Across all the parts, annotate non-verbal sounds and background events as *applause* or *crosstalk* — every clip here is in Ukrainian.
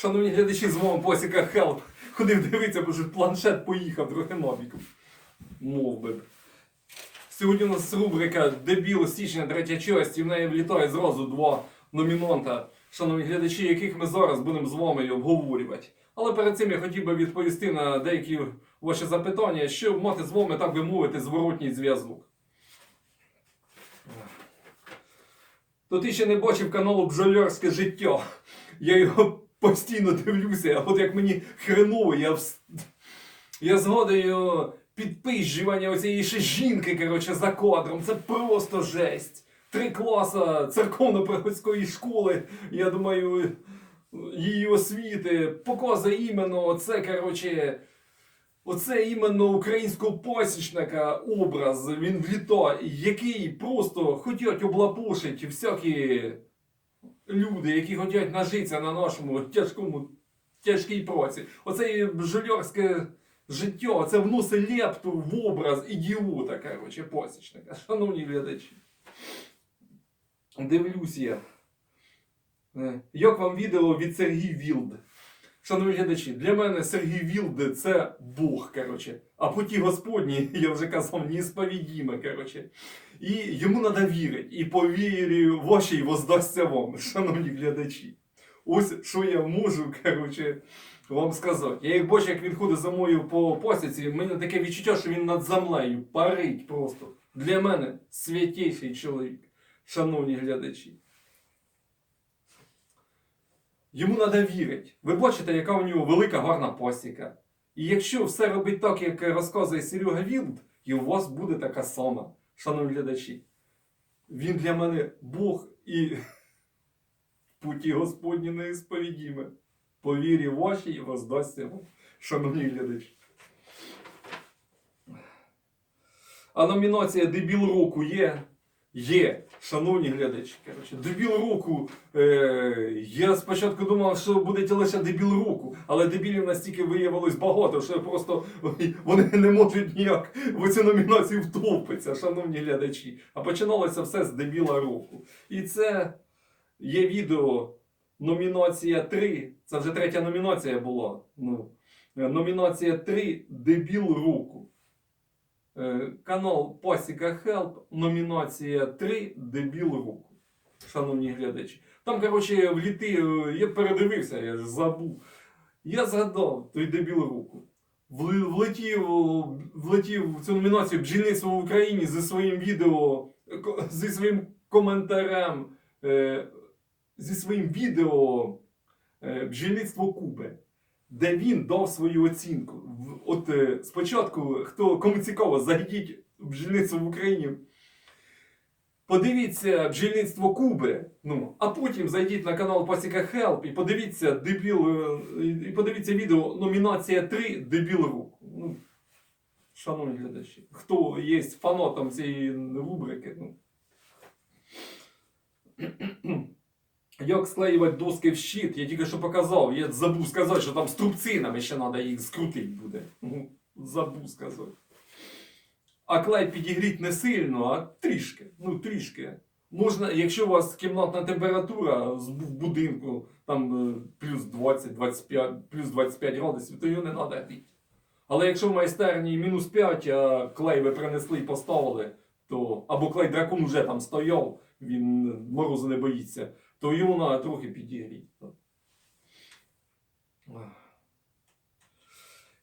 Шановні глядачі, з вами Посіка Хелп. Ходив дивитися, бо планшет поїхав трохи набіком. Мов би. Сьогодні у нас рубрика Дебіл січня третя часть, і в неї влітає зразу два номінанта, шановні глядачі, яких ми зараз будемо з вами обговорювати. Але перед цим я хотів би відповісти на деякі ваші запитання, щоб мати з вами, так би мовити, зворотній зв'язок. То ти ще не бачив каналу Бджолярське життя. Я його постійно дивлюся, от як мені хреново, я, вс- я згадую підпизжування оцієї ще жінки, коротше, за кадром. Це просто жесть. Три класа церковно-приходської школи, я думаю, її освіти показує іменно це, коротше, Оце іменно українського пасічника образ, він влітає, який просто хотять облапошити всякі люди, які хочуть нажитися на нашому тяжкому, тяжкій праці. Оце жульорське життя, це вносить лепту в образ ідіота, коротше, посічника. Шановні глядачі. Дивлюсь я. Е, Як вам відео від Сергій Вілд? Шановні глядачі, для мене Сергій Вілд це Бог, коротше. А путі Господні, *laughs* я вже казав, несповідіме, коротше. І йому треба вірити. І по вірі вашій воздасться вам, *laughs* шановні глядачі. Ось що я можу, коротше, вам сказати. Я як бачу, як він ходить за мною по посіці, в мене таке відчуття, що він над землею парить просто. Для мене святіший чоловік, шановні глядачі. Йому треба вірити. Ви бачите, яка у нього велика гарна посіка. І якщо все робить так, як розказує Серега Вілд, і у вас буде така сама, шановні глядачі. Він для мене Бог і *laughs* путі Господні неісповідіме. По вірі вашій воздасться вам, шановні глядачі. А номінація Дебіл року є? Є, шановні глядачі. Коротше, дебіл року. Е, я спочатку думав, що буде лише дебіл року, але дебілів настільки виявилось багато, що просто вони не можуть ніяк в цю номінацію втопитися, шановні глядачі. А починалося все з дебіла року. І це є відео. Номінація 3. Це вже третя номінація була. Ну, е, номінація 3 Дебіл року. Е, Канал Пасіка Хелп, номінація 3 Дебіл року. Шановні глядачі. Там, коротше, вліти, е, я передивився, я ж забув. Я згадав той дебіл року. Влетів, влетів в цю номінацію бджільництво в Україні зі своїм відео, е, зі своїм коментарем, е, зі своїм відео е, бджільництво Куби де він дав свою оцінку. От е, спочатку, хто кому цікаво, зайдіть бджільництво в Україні. Подивіться бджільництво Куби. Ну, а потім зайдіть на канал Пасіка Хелп і подивіться дебіл, е, і подивіться відео номінація 3 Дебіл року. Ну, шановні глядачі, хто є фанатом цієї рубрики, ну. Як склеювати доски в щит, я тільки що показав. Я забув сказати, що там з трубцинами ще треба їх скрутити буде. Забув сказати. А клей підігріть не сильно, а трішки. Ну, трішки. Можна, якщо у вас кімнатна температура в будинку там е, плюс 20, 25, плюс 25 градусів, то його не треба гріти. Але якщо в майстерні мінус 5, а клей ви принесли і поставили, то або клей дракон вже там стояв, він морозу не боїться, то його треба трохи підігріти.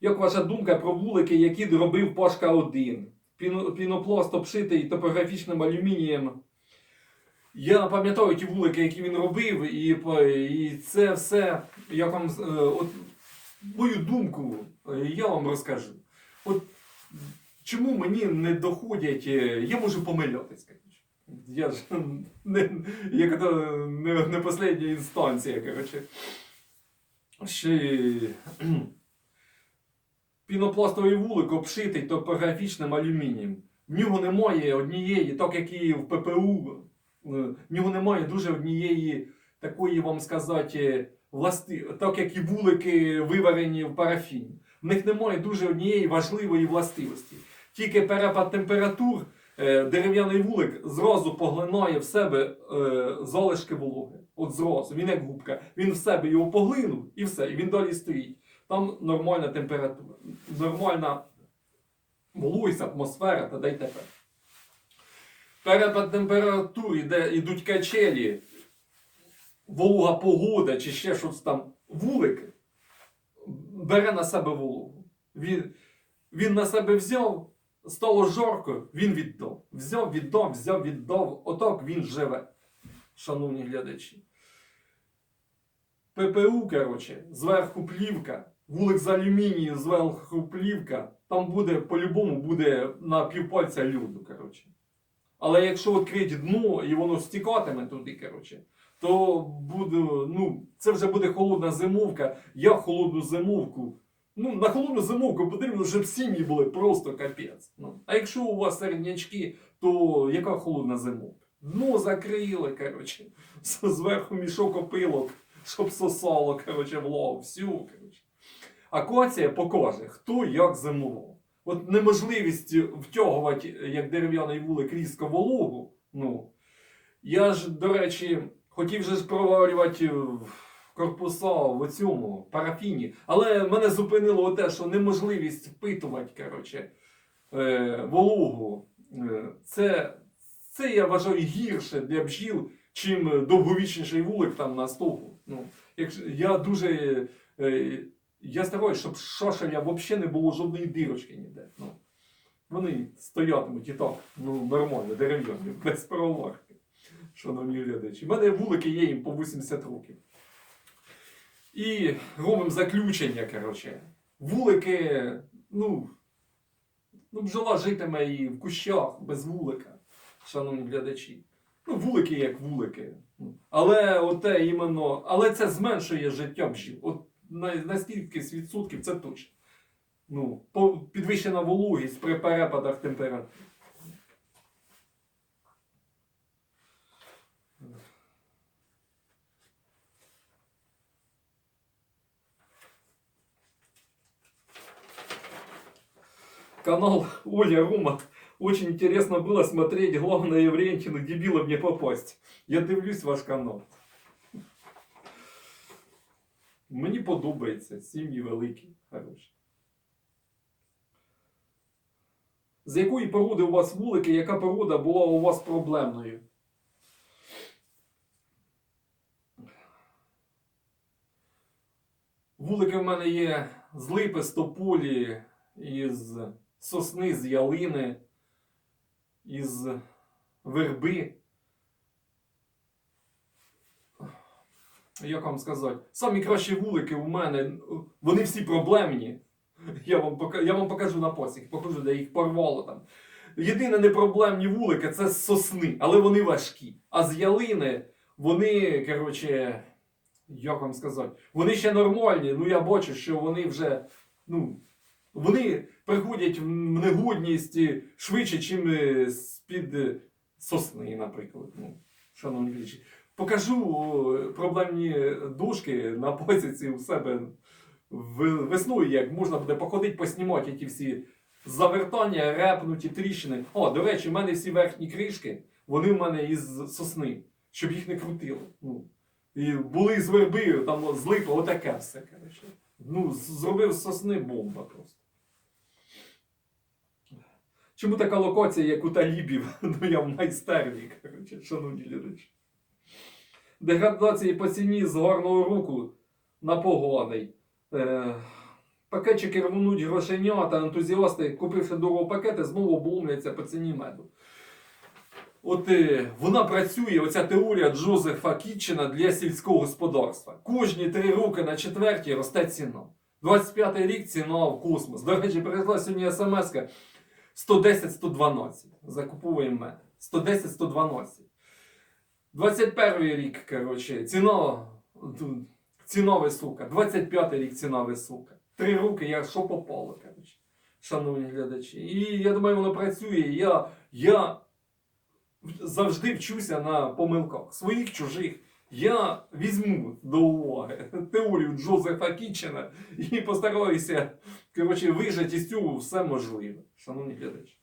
Як ваша думка про вулики, які робив Пашка 1? Пінопласт обшитий топографічним алюмінієм. Я пам'ятаю ті вулики, які він робив, і, і це все, як вам, е, от, мою думку, е, я вам розкажу. От чому мені не доходять, е, я можу помилятись, коротше. Я ж не, як то, не, не последня інстанція, коротше. Ще *clears throat* пінопластовий вулик обшитий топографічним алюмінієм. В нього немає однієї, так як і в ППУ, е, в нього немає дуже однієї такої, вам сказати, власти, так як і вулики виварені в парафіні. В них немає дуже однієї важливої властивості. Тільки перепад температур дерев'яний вулик зразу поглинає в себе е, залишки вологи. От зразу, він як губка. Він в себе його поглинув і все, і він далі стоїть. Там нормальна температура, нормальна вологість, атмосфера та й тепер. Перепад температури, де йдуть качелі, волога погода чи ще щось там, вулик бере на себе вологу. Він, він на себе взяв, стало жарко, він віддав. Взяв, віддав, взяв, віддав. Отак він живе, шановні глядачі. ППУ, коротше, зверху плівка, вулик з алюмінію, зверху плівка, там буде, по-любому буде на півпальця льоду, коротше. Але якщо відкрити дно і воно стікатиме туди, коротше, то буде, ну, це вже буде холодна зимовка. Я холодну зимовку. Ну, на холодну зимовку потрібно, щоб сім'ї були просто капець. Ну, а якщо у вас середнячки, то яка холодна зимовка? Дно закрили, коротше, зверху мішок опилок, щоб сосало, коротше, влагу, всю, коротше. Акація покаже, хто як зимував. От неможливість втягувати, як дерев'яний вулик, різко вологу. Ну, я ж, до речі, хотів же ж проварювати в корпуса в цьому парафіні, але мене зупинило те, що неможливість впитувати коротше, е, вологу. Е, Це, це я вважаю гірше для бджіл, чим довговічніший вулик там на стовпу. Ну, якщо, я дуже. Е, я стараюсь, щоб шашеля взагалі не було жодної дирочки ніде. Ну, вони стоятимуть і так, ну нормально, дерев'яні, без проварки. Шановні глядачі. У мене вулики є їм по 80 років. І робимо заключення, коротше. Вулики, ну, ну, бджола житиме і в кущах без вулика, шановні глядачі. Ну, вулики як вулики. Але оте іменно, але це зменшує життя бджіл. От на, стільки відсотків це точно. Ну, підвищена вологість при перепадах температур. Канал Оля Рома. Очень интересно было смотреть. Главное, Еврентину дебилом не попасть. Я дивлюсь ваш канал. Мені подобається. Сім'ї великі, хороші. З якої породи у вас вулики, яка порода була у вас проблемною? Вулики в мене є з липи, з тополі, із сосни, з ялини, із верби. Як вам сказати? Самі кращі вулики у мене, вони всі проблемні. Я вам, пока- я вам покажу на посіх, покажу, де їх порвало там. Єдине непроблемні вулики це сосни, але вони важкі. А з ялини вони, коротше, як вам сказати, вони ще нормальні. Ну я бачу, що вони вже, ну, вони приходять в негодність швидше, ніж з-під е, сосни, наприклад. Ну, шановні глядачі. Покажу проблемні дошки на посіці у себе весною, як можна буде походити, поснімати ті всі завертання, репнуті, тріщини. О, до речі, в мене всі верхні кришки, вони в мене із сосни, щоб їх не крутило. Ну, і були з верби, там з липи, отаке все. Коротше. Ну, зробив з сосни бомба просто. Чому така локація, як у талібів? *laughs* Ну я в майстерні, коротше, шановні глядачі. Деградації по ціні з гарного руку на поганий. Е, пакетчики рвонуть грошенята, ентузіасти, купивши дорого пакети, знову обломляться по ціні меду. От е, вона працює, оця теорія Джозефа Кітчена для сільського господарства. Кожні три роки на четвертій росте ціна. 25-й рік ціна в космос. До речі, прийшла сьогодні смс 110-112. Закуповуємо мед. 110-112. 21 рік, коротше, ціна, ціна висока. 25 рік ціна висока. Три роки я що попало, коротше, шановні глядачі. І я думаю, воно працює. Я, я завжди вчуся на помилках своїх чужих. Я візьму до уваги теорію Джозефа Кітчена і постараюся Коротше, вижать із цього все можливе, шановні глядачі.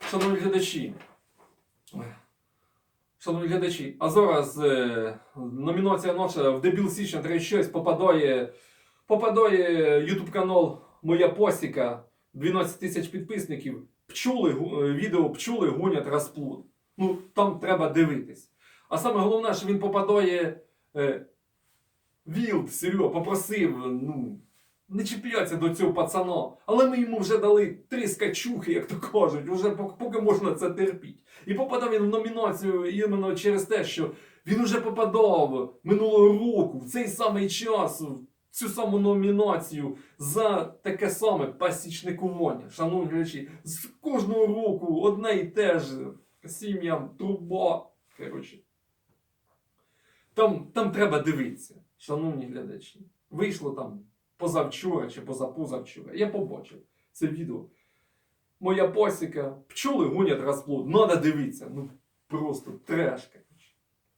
Шановні глядачі, шановні глядачі, а зараз е, номінація ноша в дебіл січня 36 попадає попадає YouTube канал Моя Посіка, 12 тисяч підписників. Пчули, е, відео пчули гонять розплут. Ну, там треба дивитись. А саме головне, що він попадає. Е, Вілд, Серега, попросив, ну, не чіплятися до цього пацана. Але ми йому вже дали три скачухи, як то кажуть, уже поки можна це терпіти. І попадав він в номінацію іменно через те, що він уже попадав минулого року, в цей самий час, в цю саму номінацію за таке саме пасічникування. Шановні глядачі, з кожного року одне і те ж сім'ям труба. Коротше. Там, там треба дивитися, шановні глядачі. Вийшло там позавчора чи позапозавчора. Я побачив це відео. Моя посіка, пчоли гонять розплод. Надо дивитися. Ну просто треш,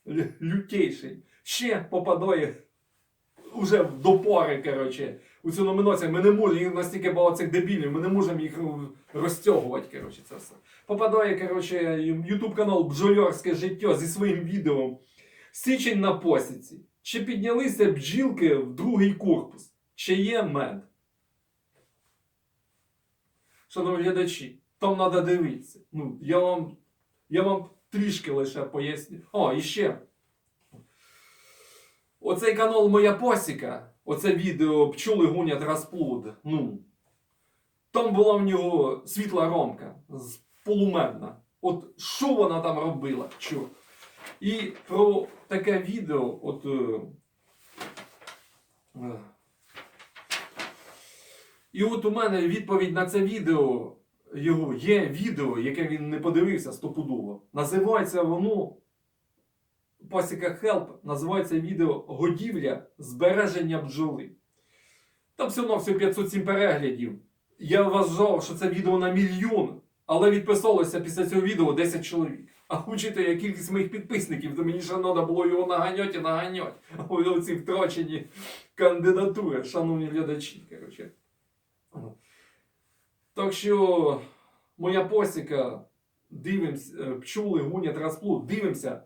коротше. Лютейший. Ще попадає уже до пори, коротше. У цю номінацію ми не можемо, настільки багато цих дебілів, ми не можемо їх ну, розтягувати, коротше, це все. Попадає, коротше, ютуб канал Бджолярське життя зі своїм відео. Січень на посіці. Чи піднялися бджілки в другий корпус? Чи є мед? Шановні глядачі, там треба дивитися. Ну, я вам, я вам трішки лише поясню. О, і ще. Оцей канал Моя Посіка, оце відео пчоли гонять розплод. Ну, там була в нього світла ромка, полумедна. От що вона там робила? Чорт. І про таке відео, от. е, е, І от у мене відповідь на це відео. Його є відео, яке він не подивився стопудово. Називається воно Пасіка Хелп. Називається відео Годівля збереження бджоли. Там все одно все 507 переглядів. Я вважав, що це відео на мільйон, але відписалося після цього відео 10 чоловік. А учитывая кількість моїх підписників, то мені ще треба було його наганяти і наганяти. Ось ці втрачені кандидатури, шановні глядачі. Коротше. Так що моя посіка, дивимося, е, пчоли гонять розплод, дивимося,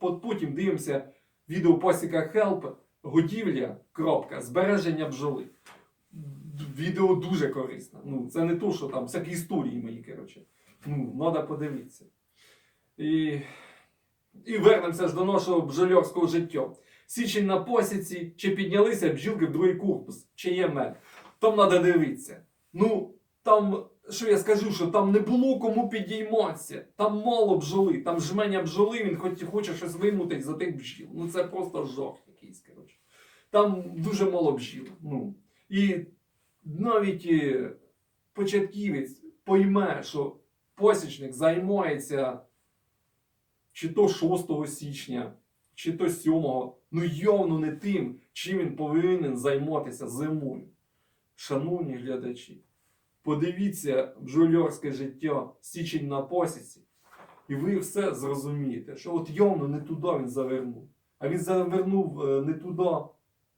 потім дивимося відео посіка Help, годівля, кропка, збереження бджоли. Відео дуже корисне. Ну, це не то, що там всякі історії мої, коротше. Ну, треба подивитися. І, і вернемося ж до нашого бджольорського життя. Січень на посіці, чи піднялися бджілки в другий корпус, чи є мед. Там треба дивитися. Ну, там, що я скажу, що там не було кому підійматися. Там мало бджоли, там жменя бджоли, він хоч хоче щось вимутить за тих бджіл. Ну це просто жах якийсь, коротше. Там дуже мало бджіл. Ну. І навіть е, початківець пойме, що посічник займається чи то 6 січня, чи то 7, ну явно не тим, чим він повинен займатися зимою. Шановні глядачі, подивіться бджолярське життя січень на посіці, і ви все зрозумієте, що от явно не туди він завернув. А він завернув е, не туди,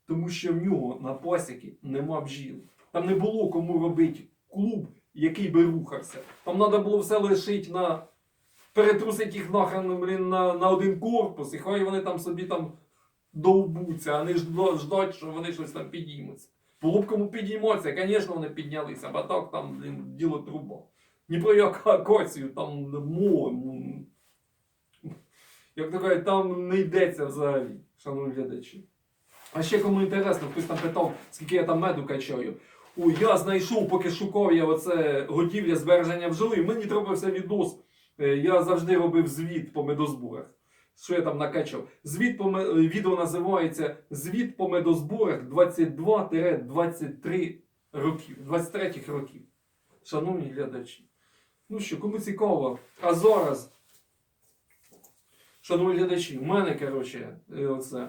тому що в нього на посіки нема бджіл. Там не було кому робити клуб, який би рухався. Там треба було все лишити на. Перетрусити їх нахрен блін, на, на один корпус, і хай вони там собі там довбуться, а не ждать, що вони щось там підіймуться. Було б кому звісно, вони піднялися, а так там, блін, діло труба. Ні про яку акацію, там море. Як кажуть, там не йдеться взагалі, шановні глядачі. А ще кому інтересно, хтось там питав, скільки я там меду качаю. Ой, я знайшов, поки шукав я оце готівля збереження бджоли, мені трапився відос. Е, Я завжди робив звіт по медозборах. Що я там накачав? Звіт по е, відео називається Звіт по медозборах 22-23 років, 23 років. Шановні глядачі. Ну що, кому цікаво, а зараз, шановні глядачі, в мене, коротше, е, оце.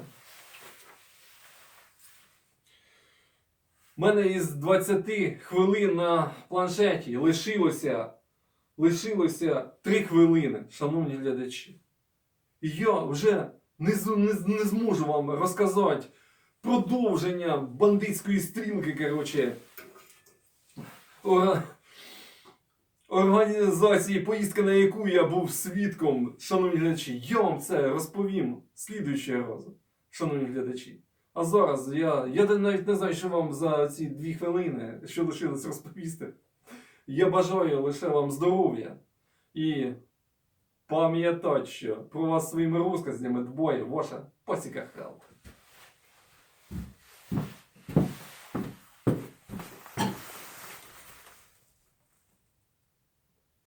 У мене із 20 хвилин на планшеті лишилося, лишилося 3 хвилини, шановні глядачі. І я вже не, не, не зможу вам розказати продовження бандитської стрінки, коротше. Організації, поїздки, на яку я був свідком, шановні глядачі, я вам це розповім слідуючого разу, шановні глядачі. А зараз я я навіть не знаю, що вам за ці дві хвилини, що лишилось розповісти. Я бажаю лише вам здоров'я і пам'ятати, що про вас своїми розказнями двоє ваша посіка хелп.